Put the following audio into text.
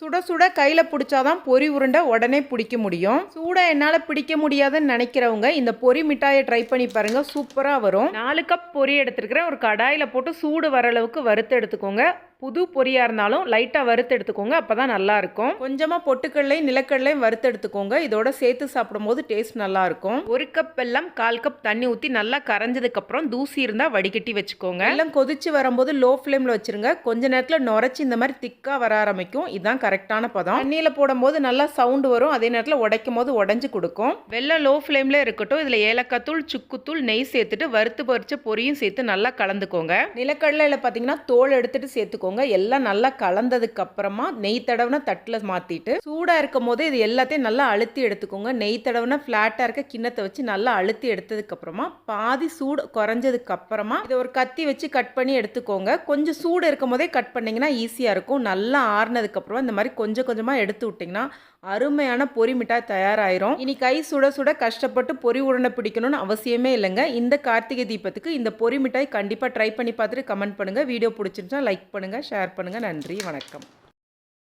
சுட சுட கையில் பிடிச்சாதான் பொரி உருண்டை உடனே பிடிக்க முடியும். சூட என்னால் பிடிக்க முடியாதுன்னு நினைக்கிறவங்க இந்த பொரி மிட்டாயை ட்ரை பண்ணி பாருங்க சூப்பராக வரும். நாலு கப் பொரி எடுத்துருக்கிறேன். ஒரு கடாயில் போட்டு சூடு வர அளவுக்கு வறுத்து எடுத்துக்கோங்க. புது பொரியாக இருந்தாலும் லைட்டாக வறுத்து எடுத்துக்கோங்க அப்போ தான் நல்லாயிருக்கும். கொஞ்சமாக பொட்டுக்கடலையும் நிலக்கடலையும் வறுத்து எடுத்துக்கோங்க. இதோட சேர்த்து சாப்பிடும்போது டேஸ்ட் நல்லாயிருக்கும். ஒரு கப் வெல்லம் கால் கப் தண்ணி ஊற்றி நல்லா கரைஞ்சதுக்கப்புறம் தூசி இருந்தால் வடிகட்டி வச்சுக்கோங்க. எல்லாம் கொதிச்சு வரும்போது லோ ஃப்ளேமில் வச்சுருங்க. கொஞ்ச நேரத்தில் நுரைச்சி இந்த மாதிரி திக்காக வர ஆரம்பிக்கும். இதுதான் கரெக்டான பதம். தண்ணியில் போடும்போது நல்லா சவுண்டு வரும். அதே நேரத்தில் உடைக்கும் போது உடஞ்சி கொடுக்கும். வெள்ளம் லோ ஃப்ளேமில் இருக்கட்டும். இதில் ஏலக்காய் தூள் சுக்குத்தூள் நெய் சேர்த்துட்டு வறுத்து பறிச்ச பொரியும் சேர்த்து நல்லா கலந்துக்கோங்க. நிலக்கடலையில் பார்த்தீங்கன்னா தோல் எடுத்துட்டு சேர்த்துக்கோங்க. எல்லாம் நல்லா கலந்ததுக்கு அப்புறமா நெய் தடவுன தட்டில் மாற்றிட்டு சூடாக இருக்கும் போது இது எல்லாத்தையும் நல்லா அழுத்தி எடுத்துக்கோங்க. நெய் தடவுன ஃப்ளாட்டாக இருக்க கிண்ணத்தை வச்சு நல்லா அழுத்தி எடுத்ததுக்கு அப்புறமா பாதி சூடு குறைஞ்சதுக்கு அப்புறமா இதை ஒரு கத்தி வச்சு கட் பண்ணி எடுத்துக்கோங்க. கொஞ்சம் சூடு இருக்கும் போதே கட் பண்ணிங்கன்னா ஈஸியாக இருக்கும். நல்லா ஆறுனதுக்கப்புறம் இந்த மாதிரி கொஞ்சம் கொஞ்சமாக எடுத்து விட்டிங்கன்னா அருமையான பொறி மிட்டாய் தயாராயிரும். இனி கை சுட சுட கஷ்டப்பட்டு பொறி உருண்டை பிடிக்கணும்னு அவசியமே இல்லைங்க. இந்த கார்த்திகை தீபத்துக்கு இந்த பொறி மிட்டாய் கண்டிப்பாக ட்ரை பண்ணி பார்த்துட்டு கமெண்ட் பண்ணுங்கள் வீடியோ பிடிச்சிருந்தா லைக் பண்ணுங்கள் ஷேர் பண்ணுங்கள் நன்றி வணக்கம்.